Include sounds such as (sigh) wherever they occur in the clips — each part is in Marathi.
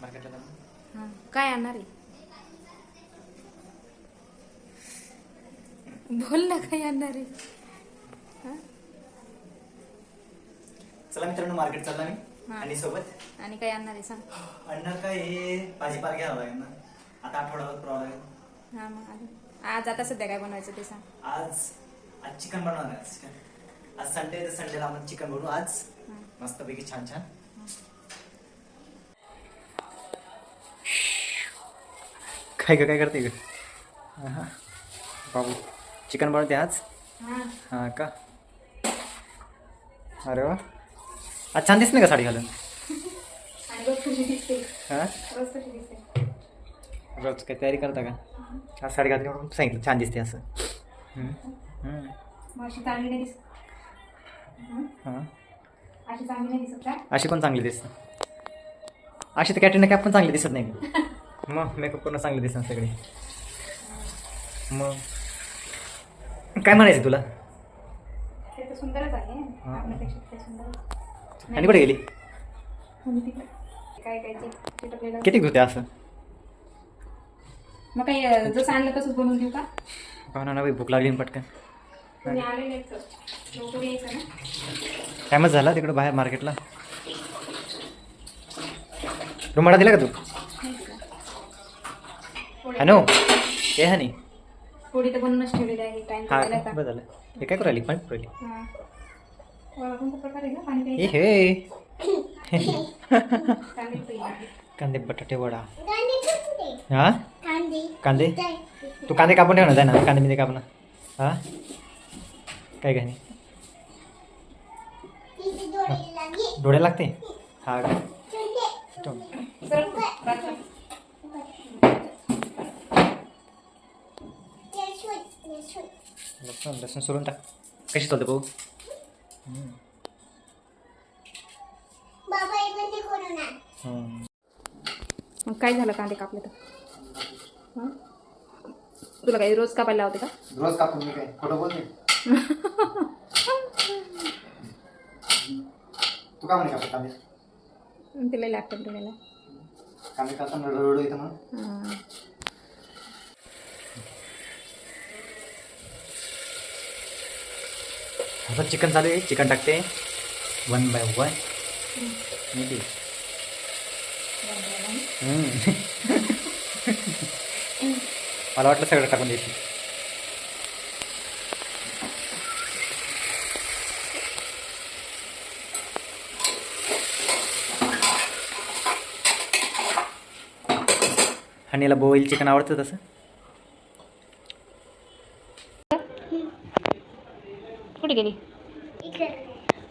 मार्केटला जाणार हां काय आणणार आहे बोल ना काय आणणार आहे हां चला मित्रांनो मार्केट चालला मी हा. आणि सोबत आणि काय आणणार आहे सांग आणणार काय हे भाजीपाला घ्यावं लागेल ना आता आठवड्यावर करावं लागेल हां मग अजून आज आता सध्या काय बनवायचं ते सांग आज आज चिकन बनवणार आहे आज चिकन आज संडे तर संडेला आपण चिकन बनवू आज हां मस्तपैकी छान छान काय ग काय करते ग? हा बाबू चिकन बनवते आज? हां. का? अरे वा. आज छान दिसते का साडी घालून? हा? रोज काय तयारी करता का? आज साडी घातली म्हणून सांगितलं छान दिसते असं. अशी चांगली नाही दिसत. हा. अशी चांगली नाही दिसत का? अशी पण चांगली दिसते. अशी तर कॅटरीना कॅप पण चांगली दिसत नाही का? (laughs) मग मेकअप करणं चांगली दिसत सगळी. मग काय म्हणायचं तुला? सुंदरच आहे. हां. आणि कुठे गेली? काय काय किती होते असं? मग काही जसं आणलं तसंच बनवून देऊ का? पाहुणा ना बाई भूक लागली ना पटकन. तुम्ही आलेले आहेत तर लवकर यायचं ना. टायमच झाला तिकडं बाहेर मार्केटला रुमाडा दिला का तू? हॅलो ए हनी. पोळी तर बनवूनच ठेवलेली आहे टाइम हा झाला बरं झालं हे काय करू राहिली. पण राहिली हां हे. कांदे बटाटे वडा. हा? कांदे. तू कांदे कापून ठेव ना जाय ना. कांदे मध्ये काप ना. हा? काय काय नाही डोळे लागते? हा का? लसूण लसूण सोडून टाक कशी चालते भाऊ. मग काय झालं कांदे कापले तर हां तुला काही रोज कापायला लावते का रोज कापून मी काय खोटं बोलते तू का म्हणे कापत कांदे तिला लॅपटॉप दिलेला कांदे कापताना रडू येतं म्हणून हां आता चिकन चालू आहे. चिकन टाकते. वन बाय वन मीठी मला वाटलं सगळं टाकून द्यायची हनीला बॉईल चिकन आवडतं तसं? कुठे गेली?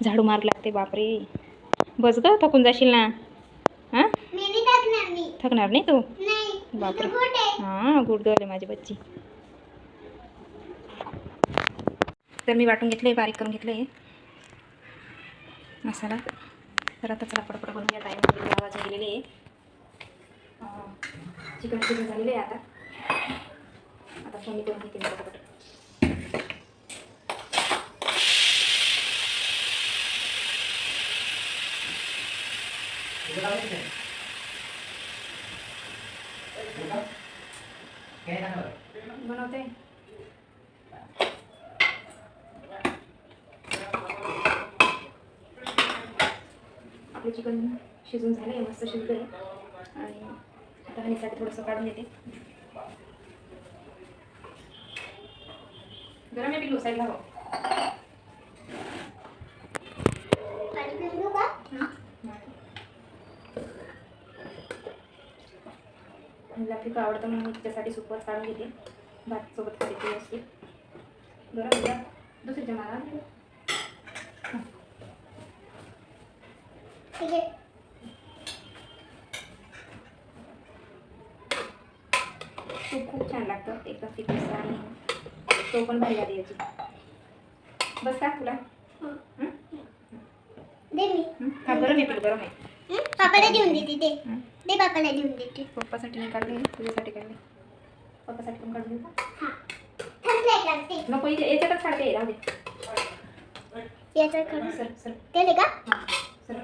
झाडू मार लागते बापरे. बस ग थकून जाशील ना? हां? थकणार नाही तू? बापरे. हां गुड गर्ल आहे माझी बच्ची. तर मी वाटून घेतले बारीक करून घेतले मसाला. तर आता चला पडपड बनवून घ्या टाईम गेलेले आहे. चिकन चिकन झालेले आहे आता. आता फोन करून घेते बनवते आपले चिकन शिजून झालं आहे मस्त शिजलं आहे आणि आता हनीसाठी थोडंसं काढून घेते. गरम आहे पिलू साईडला हवं. मला फिकं आवडतं म्हणून मी तिच्यासाठी सुपच काढून घेते. भात सोबत खाते ती असते गरम द्या दुसरीच्या मला तूप खूप छान लागतं. एकदम फिकस आणि तो पण भारी आली याची. बस का तुला. हं? हा? गरम आहे पिलू गरम आहे पापाला देऊन देते. ते हं? दे पापाला देऊन देते पप्पासाठी नाही काढले तुझ्यासाठी काढले पप्पासाठी पण काढून देऊ का हा। थंड लागते नको इथे याच्यातच काढते राहू दे याचा खरं सर सर। केले का हाँ सर।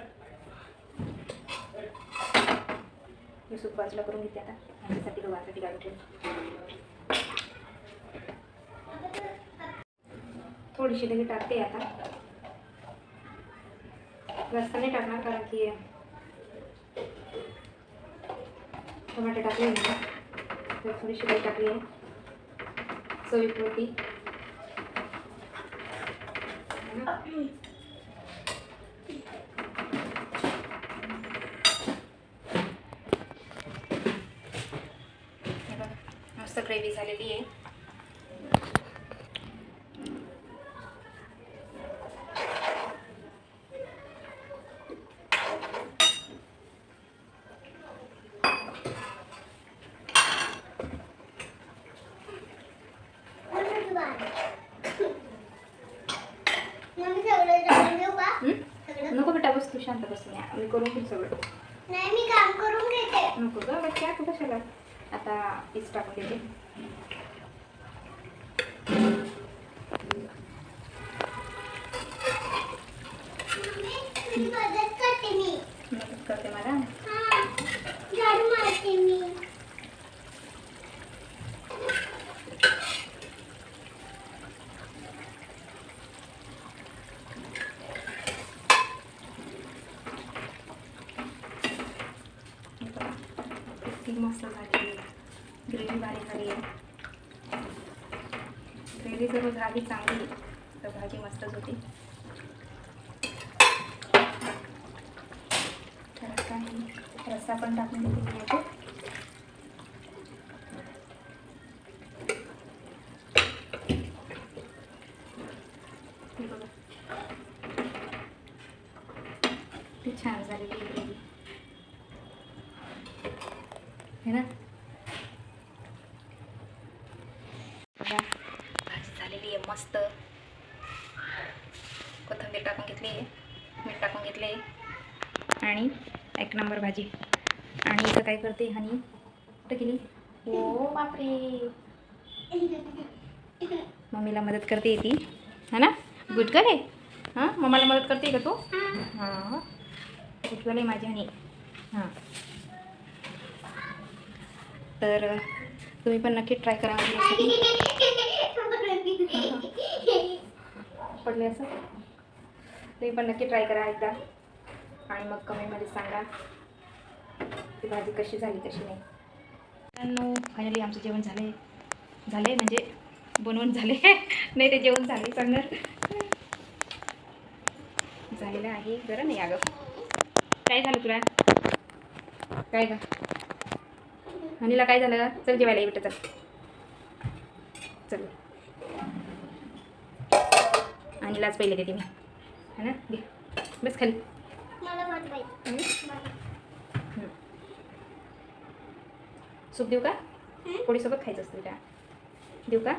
मी सूप बाजूला करून घेते आता माझ्यासाठी गव्हासाठी काढून ठेवते थोडीशी लगे टाकते आता जास्त नाही टाकणार कारण की टमाटे टाकले ना तर थोडीशी लगे टाकली आहे चवीपुरती हे। मस्त ग्रेवी है आहे शांत बस मी मी करून घेऊ सगळं. नाही मी काम करून घेते. नको ग बच्चा तू कशाला आता पीस टाकून देते. मम्मी मदत करते मी. मदत करते मला हा झाडू मारते मी ती मस्त झाली ग्रेव्ही बारीक झाली आहे ग्रेव्ही जर झाली चांगली तर भाजी मस्तच होती रस्सा रस्सा पण टाकून देते मी याच्यात. छान झालेली आहे ग्रेव्ही है ना. भाजी झालेली आहे मस्त. कोथिंबीर टाकून घेतली आहे मीठ टाकून घेतले आणि एक नंबर भाजी. आणि इथं काय करते हनी? कुठं गेली? ओ बापरे. मम्मीला मदत करते ती. है ना? गर्ल आहे. हां? मम्माला मदत करते का तू? हां. गर्ल आहे माझी हनी. हां. तर तुम्ही पण नक्की ट्राय करा रेसिपी (laughs) पडले असं? तुम्ही पण नक्की ट्राय करा एकदा. आणि मग कमेंटमध्ये सांगा ती भाजी कशी झाली कशी नाही. मित्रांनो फायनली आमचं जेवण झाले. झाले म्हणजे बनवून झाले. (laughs) नाही ते जेवण झाले सांगणार. (laughs) झालेलं आहे. बरं नाही अगं. काय झालं तुला? काय का अनिला काय झालं? चल जेवायला ये बेटा चल. चल. अनिलाच पहिले देते मी. है ना? घे बस खाली. सूप देऊ का? पोळीसोबत खायचं असतं बेटा. देऊ का?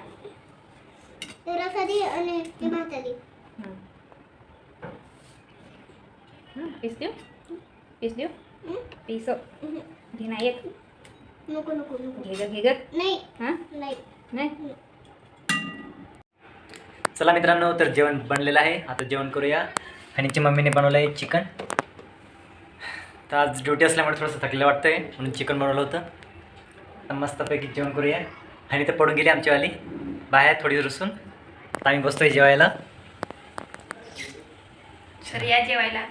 पीस देऊ? पीस देऊ? पीस. घे ना एक. नको नको नको. घे ग घे ग. नाही. हां? नाही. नाही? चला मित्रांनो तर जेवण बनलेलं आहे. आता जेवण करूया. हनीच्या मम्मीने बनवलं आहे चिकन. तर आज ड्युटी असल्यामुळे थोडंसं थकलेलं वाटतं आहे म्हणून चिकन बनवलं होतं. तर मस्तपैकी जेवण करूया. आणि तर पडून गेली आमचीवाली. बाहेर थोडी रुसून आता आम्ही बसतोय जेवायला. तर या जेवायला.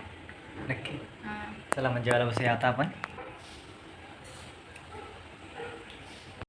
नक्की. हां. चला मग जेवायला बसूया आता आपण.